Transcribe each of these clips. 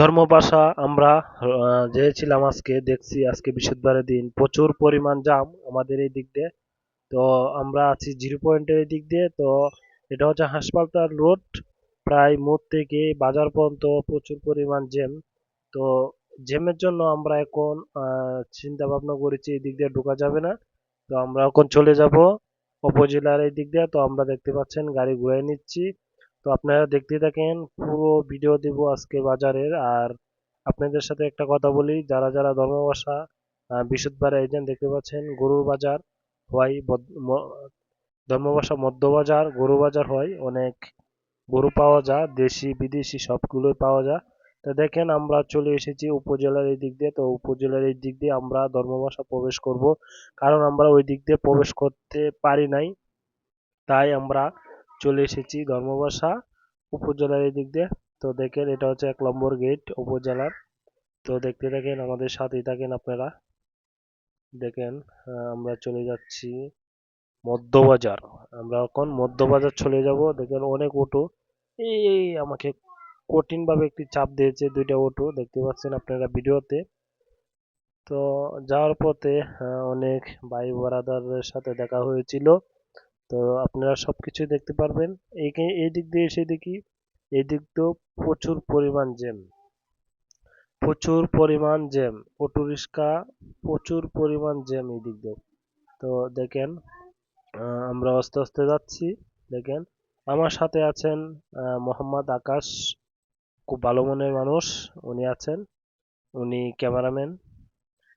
ধর্মপাশা আমরা আহ, যেয়েছিলাম আজকে দেখছি আজকে বৃহস্পতিবারের দিন প্রচুর পরিমাণ জাম আমাদের এই দিক দিয়ে। তো আমরা আছি জিরো পয়েন্টের এই দিক দিয়ে। তো এটা হচ্ছে হাসপাতাল রোড প্রায় মোড় থেকে বাজার পর্যন্ত প্রচুর পরিমাণ জ্যাম তো জ্যামের জন্য আমরা এখন চিন্তা ভাবনা করেছি এই দিক দিয়ে ঢোকা যাবে না। তো আমরা এখন চলে যাব। উপজেলার এই দিক দিয়ে। তো আমরা দেখতে পাচ্ছেন গাড়ি ঘুরাই নিচ্ছি। তো আপনারা দেখতে থাকেন, পুরো ভিডিও দিব আজকে বাজারের। আর আপনাদের সাথে একটা কথা বলি, যারা যারা ধর্মবাসা বৃহস্পতিবার এজেন্ট দেখতে পাচ্ছেন, গরুর বাজার হয় ধর্মবাসা মধ্য বাজার গরু বাজার হয় অনেক গরু পাওয়া যায়, দেশি, বিদেশি সবগুলোই পাওয়া যায়। তো দেখেন আমরা চলে এসেছি উপজেলার এই দিক দিয়ে, তো উপজেলার এই দিক দিয়ে আমরা ধর্মবাসা প্রবেশ করব। কারণ আমরা ওই দিক দিয়ে প্রবেশ করতে পারি নাই, তাই আমরা চলে এসেছি ধর্মবাসা উপজেলার এই দিক দিয়ে। তো দেখেন, এটা হচ্ছে এক নম্বর গেট উপজেলার। তো দেখতে থাকেন, আমাদের সাথেই থাকেন আপনারা। দেখেন আমরা চলে যাচ্ছি মধ্যবাজার। আমরা এখন মধ্যবাজার চলে যাব। দেখেন, অনেক অটো এই আমাকে কঠিন ভাবে একটি চাপ দিয়েছে দুইটা অটো দেখতে পাচ্ছেন আপনারা ভিডিওতে। তো যাওয়ার পথে অনেক ভাই বারাদারদের সাথে দেখা হয়েছিল। তো আপনারা সবকিছু দেখতে পারবেন। এই দিক দিয়ে এসে দেখি এই দিক তো প্রচুর পরিমাণ জ্যাম প্রচুর পরিমাণ জ্যাম অটো রিক্সা প্রচুর পরিমাণ জ্যাম এই দিক দিয়ে। তো দেখেন আমরা আস্তে আস্তে যাচ্ছি। দেখেন, আমার সাথে আছেন মোহাম্মদ আকাশ, খুব ভালো মনের মানুষ, উনি আছেন, উনি ক্যামেরাম্যান।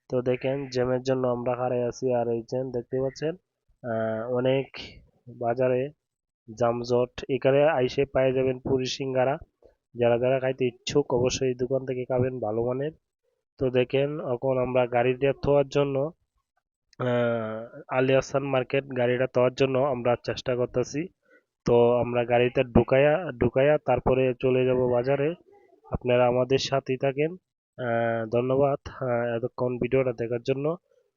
তো দেখেন জ্যামের জন্য আমরা হারাই আছি। আর এই জ্যাম দেখতে পাচ্ছেন অনেক বাজারে জামজট। এখানে আইসে পেয়ে যাবেন পুরি সিঙ্গারা। যারা যারা খাইতে ইচ্ছুক অবশ্যই এই দোকান থেকে খাবেন ভালো মানের। তো দেখেন, এখন আমরা গাড়িটা থোয়ার জন্য আলী হাসান মার্কেট গাড়িটা তোয়ার জন্য আমরা চেষ্টা করতেছি। তো আমরা গাড়িতে ঢুকাইয়া ঢুকাইয়া তারপরে চলে যাব বাজারে। আপনারা আমাদের সাথেই থাকেন। ধন্যবাদ। এতক্ষণ ভিডিওটা দেখার জন্য।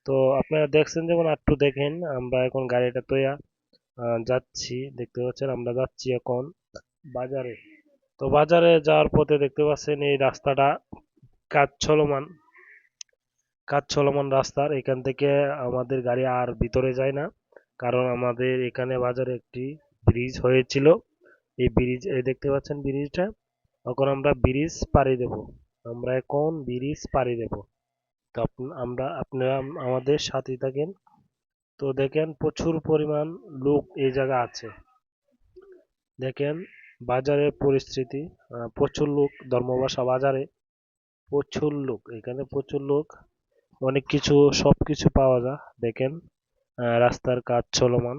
তো আপনারা দেখছেন যেমন একটু দেখেন, আমরা এখন গাড়িটা তোয়া যাচ্ছি, দেখতে পাচ্ছেন আমরা যাচ্ছি এখন বাজারে। তো বাজারে যাওয়ার পথে দেখতে পাচ্ছেন এই রাস্তাটা কাজ চলমান কাজ চলমান রাস্তার এখান থেকে আমাদের গাড়ি আর ভিতরে যায় না, কারণ আমাদের এখানে বাজারে একটি ব্রিজ হয়েছিল। এই ব্রিজ, এই দেখতে পাচ্ছেন ব্রিজটা? এখন আমরা ব্রিজ পাড়ি দেব, আমরা এখন ব্রিজ পাড়ি দেব। তো আমরা আপনারা আমাদের সাথে থাকেন। তো দেখেন প্রচুর পরিমাণ লোক এই জায়গা আছে। দেখেন বাজারের পরিস্থিতি প্রচুর লোক ধর্মবাসা বাজারে, প্রচুর লোক, এখানে প্রচুর লোক, অনেক কিছু সব কিছু পাওয়া যায়। দেখেন রাস্তার কাজ চলমান।